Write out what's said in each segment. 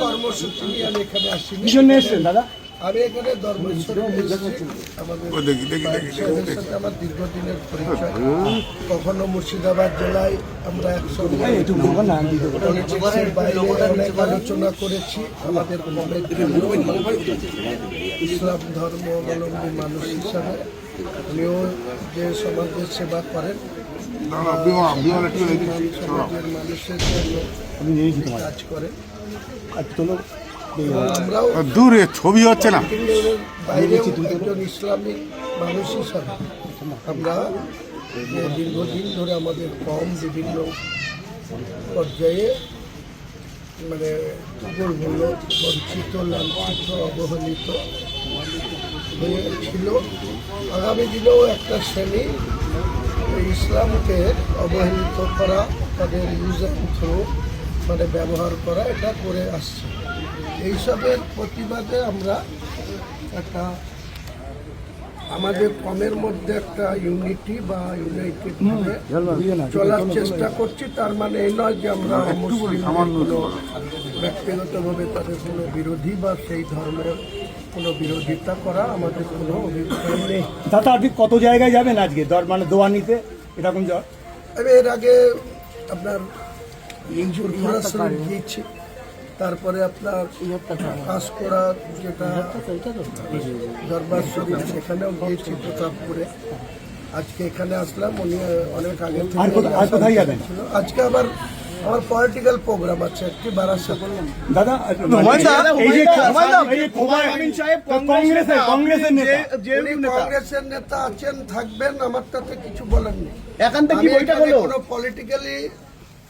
কর্মসূচি নিয়ে আমি এখানে আসিনি। দাদা। আমি এখানে ধর্মেশ্বরে এসেছি আমাদের সাথে আমার দীর্ঘদিনের পরিচয়। কখনো মুর্শিদাবাদ জেলায় আমরা একসঙ্গে পলিটিক্সের অনেক আলোচনা করেছি। আমাদের ইসলাম ধর্ম অবলম্বী মানুষ হিসাবে উনিও যে সমাজের সেবা করেন সমাজের মানুষের জন্য কাজ করেন। এবং দূরে ছবি হচ্ছে না। ইসলামিক মানুষ হিসাবে আমরা দীর্ঘদিন ধরে আমাদের কম বিভিন্ন পর্যায়ে মানে দুর্বল বঞ্চিত লাঞ্ছিত অবহেলিত হয়েছিল আগামী দিনেও একটা শ্রেণি ইসলামকে অবহেলিত করা, তাদের ইউজ থ্রো মানে ব্যবহার করা, এটা করে আসছে। এইসবের প্রতিবাদে আমরা একটা আমাদের কমের মধ্যে একটা ইউনিটি বা ইউনাইটেড চলার চেষ্টা করছি। তার মানে এই নয় যে আমরা ব্যক্তিগতভাবে তাদের কোনো বিরোধী বা সেই ধর্মের কোনো বিরোধিতা করা আমাদের কোনো অভিপ্রায় নেই। দাদা আপনি কত জায়গায় যাবেন আজকে? দর মানে দোয়া নিতে এরকম জ্বর আমি এর আগে আপনার গিয়েছি। তারপরে আপনার কাজ করা যেটা দরবার শরীফ সেখানেও গিয়েছি প্রতাপপুরে। আজকে এখানে আসলাম উনি অনেক আগে? ছিল। আজকে আবার আমার পলিটিক্যাল প্রোগ্রাম আছে একটি বারাসাত। দাদা কংগ্রেসের কংগ্রেসের নেতা। উনি কংগ্রেসের নেতা আছেন থাকবেন আমার তাতে কিছু বলার নেই এখান থেকে কোনো পলিটিক্যালি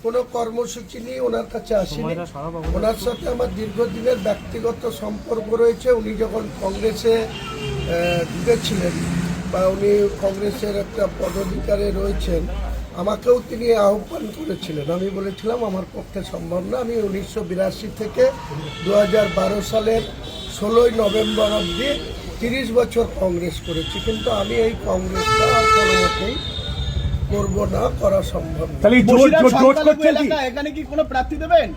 কোনো কর্মসূচি নিয়ে ওনার কাছে আসিনি। ওনার সাথে আমার দীর্ঘদিনের ব্যক্তিগত সম্পর্ক রয়েছে। উনি যখন কংগ্রেসে ঢুকেছিলেন বা উনি কংগ্রেসের একটা পদাধিকারে রয়েছেন আমাকেও তিনি আহ্বান করেছিলেন। আমি বলেছিলাম আমার পক্ষে সম্ভব না। আমি উনিশশো বিরাশি থেকে দু হাজার বারো সালের ষোলোই নভেম্বর অবধি তিরিশ বছর কংগ্রেস করেছি। কিন্তু আমি এই কংগ্রেসটা আর কোনো মতেই করব না করা সম্ভব না। তাহলে জোট করছেন কি? এখানে কি কোনো প্রার্থী দেবেন?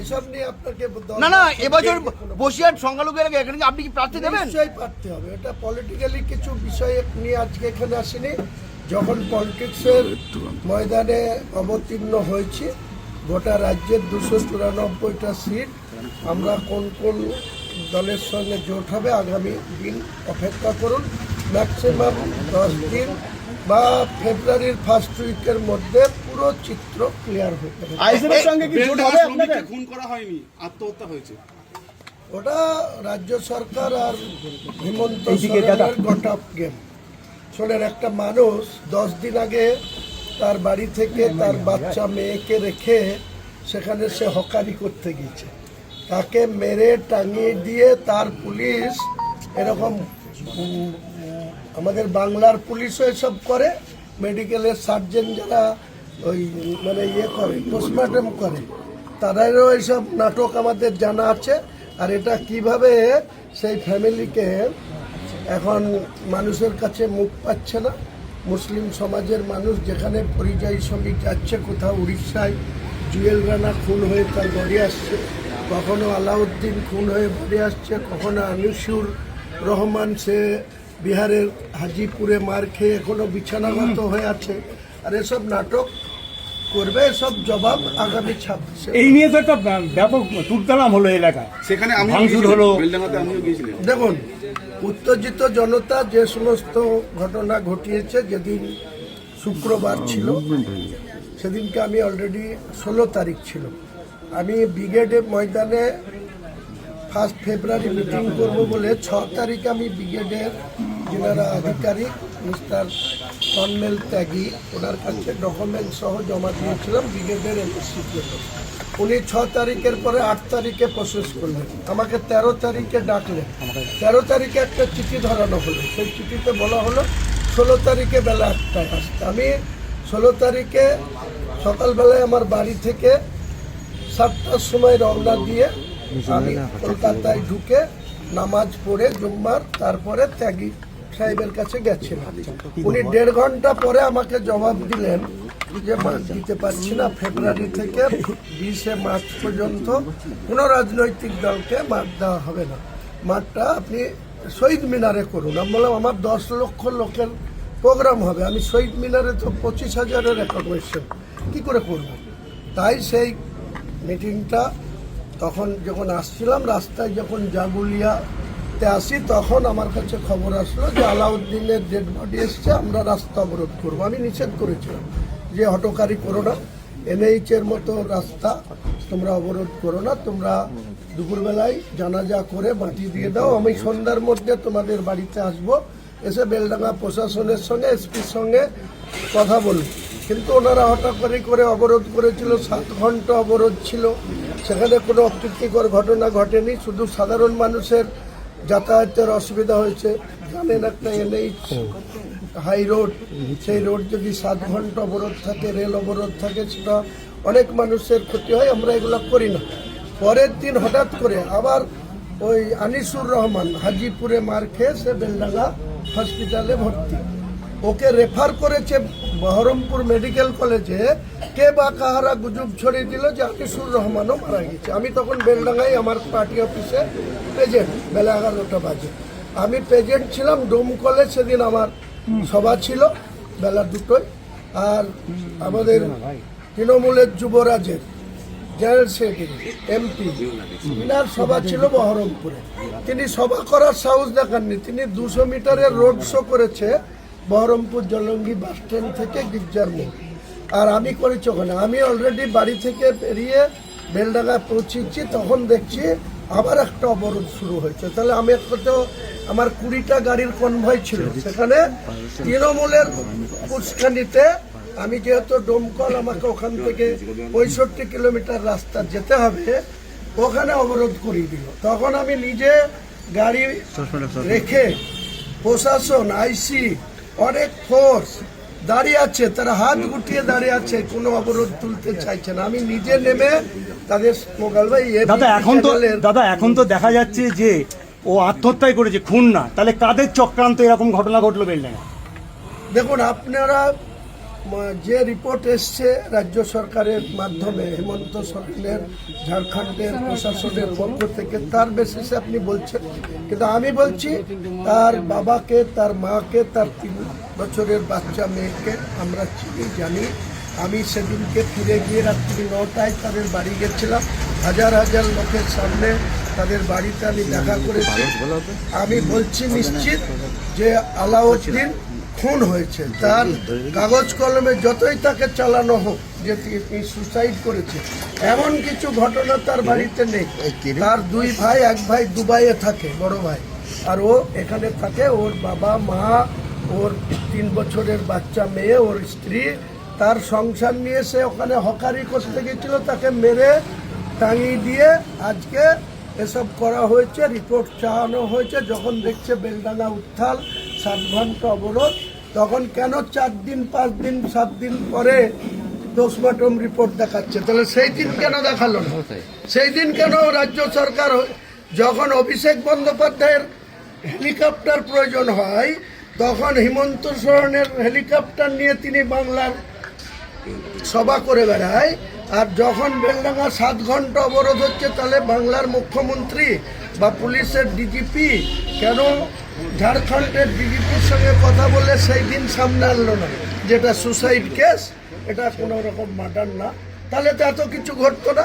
এসব নিয়ে আপনাকে না না এবছর বসিরহাট সংখ্যালঘু এলাকা এখানে কি আপনি কি প্রার্থী দেবেন? নিশ্চয়ই পারতে হবে। এটা পলিটিক্যালি কিছু বিষয় নিয়ে আজকে এখানে আসিনি। যখন পলিটিক্সের ময়দানে অবতীর্ণ হয়েছি গোটা রাজ্যের দুশো চুরানব্বইটা সিট আমরা কোন কোন দলের সঙ্গে জোট হবে আগামী দিন অপেক্ষা করুন। ম্যাক্সিমাম দশ দিন বা ফেব্রুয়ারির ফার্স্ট উইকের মধ্যে পুরো চিত্র ক্লিয়ার হয়ে যাবে। আইসিএফের সঙ্গে কি জোট হবে আপনাদের? খুন করা হয়নি আত্মহত্যা হয়েছে। ওটা রাজ্য সরকার আর হিমন্ত। সরেনের গট আপ গেম শোনেন একটা মানুষ দশ দিন আগে তার বাড়ি থেকে তার বাচ্চা মেয়েকে রেখে সেখানে সে হকারি করতে গিয়েছে। তাকে মেরে টাঙিয়ে দিয়ে তার পুলিশ এরকম আমাদের বাংলার পুলিশও এসব করে মেডিকেলের সার্জেন যারা ওই মানে ইয়ে করে পোস্টমর্টম করে, তাদেরও এইসব নাটক আমাদের জানা আছে। আর এটা কীভাবে সেই ফ্যামিলিকে এখন মানুষের কাছে মুখ পাচ্ছে না, মুসলিম সমাজের মানুষ যেখানে পরিযায়ী শ্রমিক যাচ্ছে কোথাও উড়িষ্যায়, জুয়েল রানা খুন হয়ে তার বাড়ি আসছে, কখনো আলাউদ্দিন খুন হয়ে বাড়ি আসছে, কখনো আনিসুর রহমান সে বিহারের হাজিপুরে মার খেয়ে এখনও বিছানাগত হয়ে আছে। আর এসব নাটক করবে এসব জবাব আগামী ছাব্বিশে। এই নিয়ে তো একটা ব্যাপক তুলতালাম হলো এলাকায় সেখানে ভাঙচুর হলো। দেখুন উত্তেজিত জনতা যে সমস্ত ঘটনা ঘটিয়েছে যেদিন শুক্রবার ছিল সেদিনকে আমি অলরেডি ষোলো তারিখ ছিল। আমি ব্রিগেডে ময়দানে ফার্স্ট ফেব্রুয়ারি মিটিং করব বলে ছ তারিখে আমি ব্রিগেডের যিনারা আধিকারিক মিস্টার তন্মেল ত্যাগী, ওনার কাছে ডকুমেন্ট সহ জমা দিয়েছিলাম, ব্রিগেডের এমএসসির জন্য। উনি ছ তারিখের পরে আট তারিখে প্রসেস করলেন। আমাকে তেরো তারিখে ডাকলেন। তেরো তারিখে একটা চিঠি ধরানো হলো। সেই চিঠিতে বলা হলো, ষোলো তারিখে বেলা আটটায় আসতে। আমি ষোলো তারিখে সকালবেলায় আমার বাড়ি থেকে সাতটার সময় রওনা দিয়ে আমি কলকাতায় ঢুকে নামাজ পড়ে জুম্মার, তারপরে ত্যাগী সাহেবের কাছে গেছিলাম। উনি দেড় ঘণ্টা পরে আমাকে জবাব দিলেন যে মাঠ দিতে পারছি না। ফেব্রুয়ারি থেকে বিশে মার্চ পর্যন্ত কোনো রাজনৈতিক দলকে মাঠ দেওয়া হবে না। মাঠটা আপনি শহীদ মিনারে করুন। আমি বললাম, আমার দশ লক্ষ লোকের প্রোগ্রাম হবে। আমি শহীদ মিনারে তো পঁচিশ হাজারের অ্যাকোমোডেশন কী করে করব? তাই সেই মিটিংটা তখন যখন আসছিলাম, রাস্তায় যখন জাগুলিয়াতে আসি, তখন আমার কাছে খবর আসলো যে আলাউদ্দিনের ডেড বডি এসছে, আমরা রাস্তা অবরোধ করব। আমি নিষেধ করেছিলাম যে হটকারি করো না এনএইচ এর মতো রাস্তা তোমরা অবরোধ করো না, তোমরা দুপুরবেলায় জানাজা করে মাটি দিয়ে দাও, আমি সন্ধ্যার মধ্যে তোমাদের বাড়িতে আসব, এসে বেলডাঙ্গা প্রশাসনের সঙ্গে, এসপির সঙ্গে কথা বলব। কিন্তু ওনারা হঠাৎ করে করে অবরোধ করেছিল, সাত ঘণ্টা অবরোধ ছিল। সেখানে কোনো অপ্রীতিকর ঘটনা ঘটেনি, শুধু সাধারণ মানুষের যাতায়াতের অসুবিধা হয়েছে, জানেন একটা এনএইচ হাই রোড, সেই রোড যদি সাত ঘণ্টা অবরোধ থাকে, রেল অবরোধ থাকে, সেটা অনেক মানুষের ক্ষতি হয়, আমরা এগুলো করি না। পরের দিন হঠাৎ করে আবার ওই আনিসুর রহমান হাজিপুরে মার খেয়ে সে বেলডাঙ্গা হসপিটালে ভর্তি। ওকে রেফার করেছে বহরমপুর মেডিকেল কলেজে কে বা কাহারা গুজব ছড়িয়ে দিল যে আনিসুর রহমানও মারা গেছে। আমি তখন বেলডাঙ্গায় আমার পার্টি অফিসে প্রেজেন্ট, বেলা এগারোটা বাজে। আমি প্রেজেন্ট ছিলাম ডোমকলে সেদিন আমার সভা ছিল, বেলা দুটোয়। আর আমাদের তৃণমূলের যুবরাজের জেনারেল সেক্রেটারি, এমপি, ইনার সভা ছিল বহরমপুরে। তিনি সভা করার সাহস দেখাননি। তিনি দুশো মিটারের রোড শো করেছে বহরমপুর জলঙ্গি বাস স্ট্যান্ড থেকে গির্জার মোড় আর আমি করেছি ওখানে। আমি অলরেডি বাড়ি থেকে বেরিয়ে বেলডাঙ্গায় পৌঁছেছি তখন দেখছি আবার একটা অবরোধ শুরু হয়েছে। তাহলে আমি একটা তো আমার কুড়িটা গাড়ির কনভয় ছিল। সেখানে তৃণমূলের উস্কানিতে আমি যেহেতু ডোমকল আমাকে ওখান থেকে পঁয়ষট্টি কিলোমিটার রাস্তা যেতে হবে ওখানে অবরোধ করিয়ে দিল। তখন আমি নিজে গাড়ি রেখে প্রশাসন আইসি অনেক ফোর্স দাঁড়িয়ে আছে তারা হাত গুটিয়ে দাঁড়িয়ে আছে কোনো অবরোধ তুলতে চাইছে না। আমি নিজে নেমে তাদের মোগাল ভাই দাদা এখন তো দাদা এখন তো দেখা যাচ্ছে যে ও আত্মহত্যাই করেছে খুন না। তাহলে কাদের চক্রান্ত এরকম ঘটনা ঘটলো বেলডাঙ্গা দেখুন আপনারা যে রিপোর্ট এসছে রাজ্য সরকারের মাধ্যমে, হেমন্ত সরেনের ঝাড়খণ্ডের প্রশাসনের পক্ষ থেকে, তার বেসিসে আপনি বলছেন। কিন্তু আমি বলছি, তার বাবাকে, তার মাকে, তার তিন বছরের বাচ্চা মেয়েকে আমরা চিনি, জানি। আমি সেদিনকে ফিরে গিয়ে রাত্রি নটায় তাদের বাড়ি গেছিলাম। হাজার হাজার লোকের সামনে তাদের বাড়িতে আমি দেখা করেছি। আমি বলছি নিশ্চিত যে আলাউদ্দিন খুন হয়েছে তার কাগজ কলমে যতই তাকে চালানো হোক যে তিনি সুসাইড করেছে এমন কিছু ঘটনা তার বাড়িতে নেই। তার দুই ভাই এক ভাই দুবাইয়ে থাকে বড় ভাই। আর ও এখানে থাকে ওর বাবা মা ওর তিন বছরের বাচ্চা মেয়ে ওর স্ত্রী। তার সংসার নিয়ে সে ওখানে হকারি করতে গেছিল তাকে মেরে টাঙিয়ে দিয়ে আজকে এসব করা হয়েছে রিপোর্ট চাওয়ানো হয়েছে। যখন দেখছে বেলডাঙ্গা উত্থাল সাত ঘণ্টা অবরোধ, তখন কেন চার দিন, পাঁচ দিন, সাত দিন পরে পোস্টমর্টম রিপোর্ট দেখাচ্ছে? তাহলে সেই দিন কেন দেখাল না? সেই দিন কেন রাজ্য সরকার যখন অভিষেক বন্দ্যোপাধ্যায়ের হেলিকপ্টার প্রয়োজন হয়, তখন হিমন্ত সোরেনের হেলিকপ্টার নিয়ে তিনি বাংলার সভা করে বেড়ায়। আর যখন বেলডাঙ্গা সাত ঘণ্টা অবরোধ হচ্ছে, তাহলে বাংলার মুখ্যমন্ত্রী বা পুলিশের ডিজিপি কেন ঝাড়খণ্ডের ডিজিপির সঙ্গে কথা বলে সেই দিন সামনে আনলো না? যেটা সুসাইড কেস এটা কোনো রকম মার্ডার না। তাহলে তো এত কিছু ঘটতো না।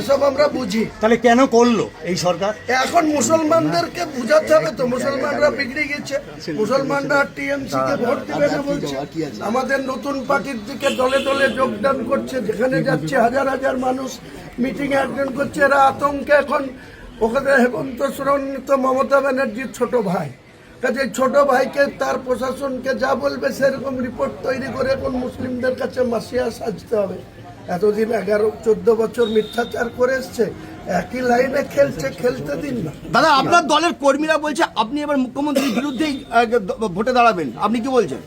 এসব আমরা বুঝি। তাহলে কেন করল এই সরকার? এখন মুসলমানদেরকে বুঝাতে হবে তো মুসলমানরা বিগড়ে গেছে। মুসলমানরা টিএমসি কে ভোট দিবে না বলছে। আমাদের নতুন পার্টির দিকে দলে দলে যোগদান করছে যেখানে যাচ্ছে হাজার হাজার মানুষ মিটিং অ্যাটেন্ড করছে। এরা আতঙ্কে এখন। ওখানে হেমন্ত সোরেন মমতা ব্যানার্জির ছোট ভাই। কাজে ছোট ভাইকে তার প্রশাসনকে যা বলবে সেরকম রিপোর্ট তৈরি করে এখন মুসলিমদের কাছে মাসিয়া সাজতে হবে। এতদিন এগারো চোদ্দ বছর মিথ্যাচার করে এসছে একই লাইনে খেলছে খেলতে দিন না। দাদা আপনার দলের কর্মীরা বলছে আপনি এবার মুখ্যমন্ত্রীর বিরুদ্ধেই ভোটে দাঁড়াবেন। আপনি কি বলছেন?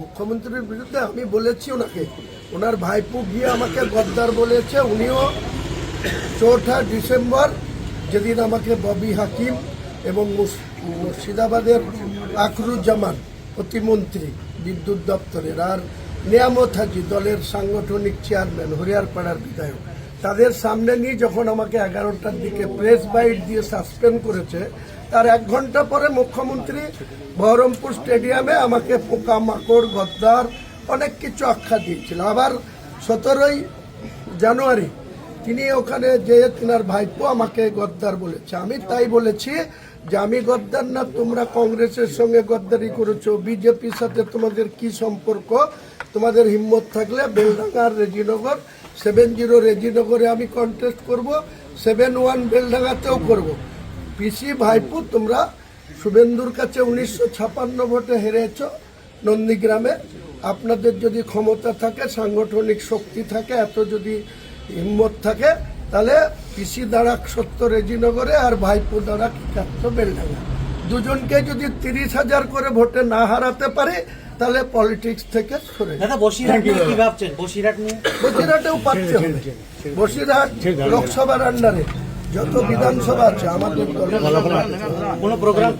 মুখ্যমন্ত্রীর বিরুদ্ধে আমি বলেছি ওনাকে। ওনার ভাইপু গিয়ে আমাকে গদ্দার বলেছে উনিও চৌঠা ডিসেম্বর যেদিন আমাকে ববি হাকিম এবং মুর্শিদাবাদের আখরুজ্জামান প্রতিমন্ত্রী বিদ্যুৎ দপ্তরের আর নিয়ামত হাজি দলের সাংগঠনিক চেয়ারম্যান হরিয়ারপাড়ার বিধায়ক। তাদের সামনে নিয়ে যখন আমাকে এগারোটার দিকে প্রেস বাইট দিয়ে সাসপেন্ড করেছে, তার এক ঘণ্টা পরে মুখ্যমন্ত্রী বহরমপুর স্টেডিয়ামে আমাকে পোকা মাকড় গদ্দার, অনেক কিছু আখ্যা দিয়েছিল। আবার সতেরোই জানুয়ারি তিনি ওখানে যে তিনার ভাইপো আমাকে গদ্দার বলেছে। আমি তাই বলেছি যে আমি গদ্দার না, তোমরা কংগ্রেসের সঙ্গে গদ্দারি করেছ। বিজেপির সাথে তোমাদের কি সম্পর্ক? তোমাদের হিম্মত থাকলে বেলডাঙ্গার রেজিনগর, সেভেন জিরো রেজিনগরে আমি কন্টেস্ট করব, সেভেন ওয়ান বেলডাঙ্গাতেও করব। পিসি ভাইপো, তোমরা শুভেন্দুর কাছে উনিশশো ছাপান্ন ভোটে হেরেছ নন্দীগ্রামে। আপনাদের যদি ক্ষমতা থাকে, সাংগঠনিক শক্তি থাকে, এত যদি হিম্মত থাকে, তাহলে পিসি দাঁড়াক সত্য রেজিনগরে আর ভাইপো দাঁড়াক একাত্তর বেলডাঙ্গা? দুজনকে যদি তিরিশ হাজার করে ভোটে না হারাতে পারে তাহলে পলিটিক্স থেকে সরে। দাদা বসিরহাট নিয়ে কি ভাবছেন? বসিরহাট নিয়ে? বসিরহাটেও পাচ্ছে হবে। বসিরহাট লোকসভার আন্ডারে যত বিধানসভা আছে আমাদের কোনো প্রোগ্রাম